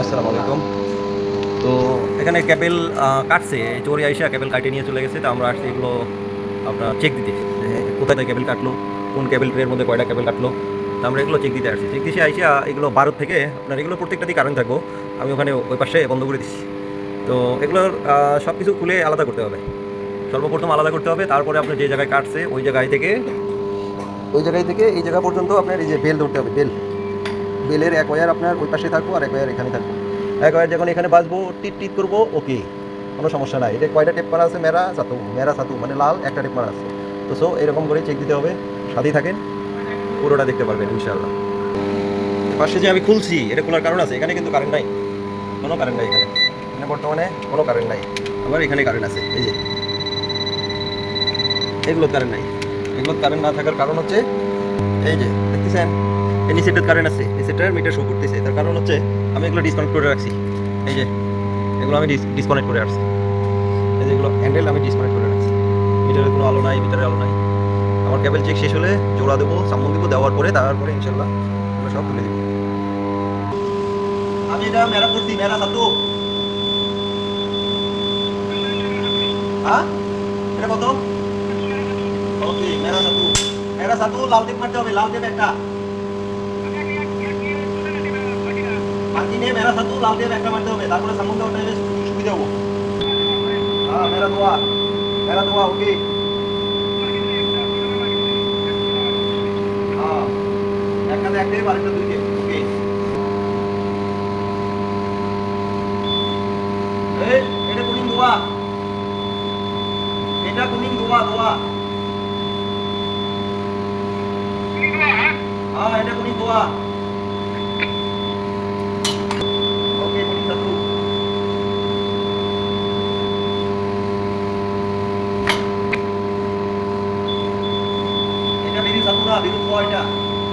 আসসালামু আলাইকুম। তো এখানে ক্যাবেল কাটছে। চোরি আইসা ক্যাবেল কাটিয়ে নিয়ে চলে গেছে, তো আমরা আসছি এগুলো আপনার চেক দিতে। কোথায় থেকে ক্যাবেল কাটলো, কোন ক্যাবেল ট্রের মধ্যে কয়টা ক্যাবেল কাটলো, তো আমরা এগুলো চেক দিতে আসছি। চেক দিতে আইসা এগুলো ভারত থেকে, আপনার এগুলো প্রত্যেকটা দিয়ে কারেন্ট থাকব, আমি ওখানে ওই পাশে বন্ধ করে দিচ্ছি। তো এগুলোর সব কিছু খুলে আলাদা করতে হবে। সর্বপ্রথম আলাদা করতে হবে, তারপরে আপনার যে জায়গায় কাটছে, ওই জায়গায় থেকে, ওই জায়গায় থেকে এই জায়গা পর্যন্ত আপনার এই যে বেল ধরতে হবে বেল বেলের এক ওয়ার আপনার ওই পাশে থাকব আর এক ওয়ার এখানে থাকব। এক ওয়ার যখন এখানে বাঁচবো টিট টিট করব ওকে কোনো সমস্যা নাই। এটা কয়টা টেপ মারা আছে? মেরা সাতু মেরা সাতু মানে লাল একটা টেপ মারা আছে। তো সো এরকম করে চেক দিতে হবে। সাথেই থাকেন, পুরোটা দেখতে পারবেন, ইনশাআল্লাহ। পাশে যে আমি খুলছি, এটা খোলার কারণ আছে। এখানে কিন্তু কারেন্ট নাই। কোনো কারেন্ট নাই এখানে। এখানে বর্তমানে কোনো কারেন্ট নাই। আবার এখানে কারেন্ট আছে। এই যে। এগুলো কারেন্ট নাই। এগুলো কারেন্ট না থাকার কারণ হচ্ছে, এই যে, দেখতেছেন? এই নিচেটার কারেন্ট আছে। নিচেটার মিটার শো করতেছে। তার কারণ হচ্ছে, আমি এগুলো ডিসকানেক্ট করে রাখছি। এই যে, এগুলো আমি ডিসকানেক্ট করে রাখছি। এই যে এগুলো হ্যান্ডেল আমি ডিসকানেক্ট করে রাখছি। মিটারের কোনো আলো নাই, মিটারের আলো নাই। আমার কেবল চেক শেষ হলে জোড়া দেবো সামন দিব, দেওয়ার পরে তারপরে ইনশাল্লাহ আমরা সব তুলে দেবো। আমি এটা মেরা করছি, মেরা সাতু হ্যাঁ? এটা কত? ওকে, মেরা সাতু মেরা সাতু লাল টেপ মারতে হবে, লাল টেপ একটা। বাকি নিয়ে মেরা সাতু লাল টেপ একটা মারতে হবে। তারপরে সামন দেওয়াটা বেশ সুবিধা হব। হ্যাঁ মেরা দোয়া মেরা দোয়া, ওকে। হ্যাঁ একটা এক টেপ আরেকটা দুই ওকে। এটা কুনিং দোয়া। এটা কুনিং দোয়া দোয়া। हाँ এটা কুনিং দোয়া ওকে কুনিং সাতু এটা মেরি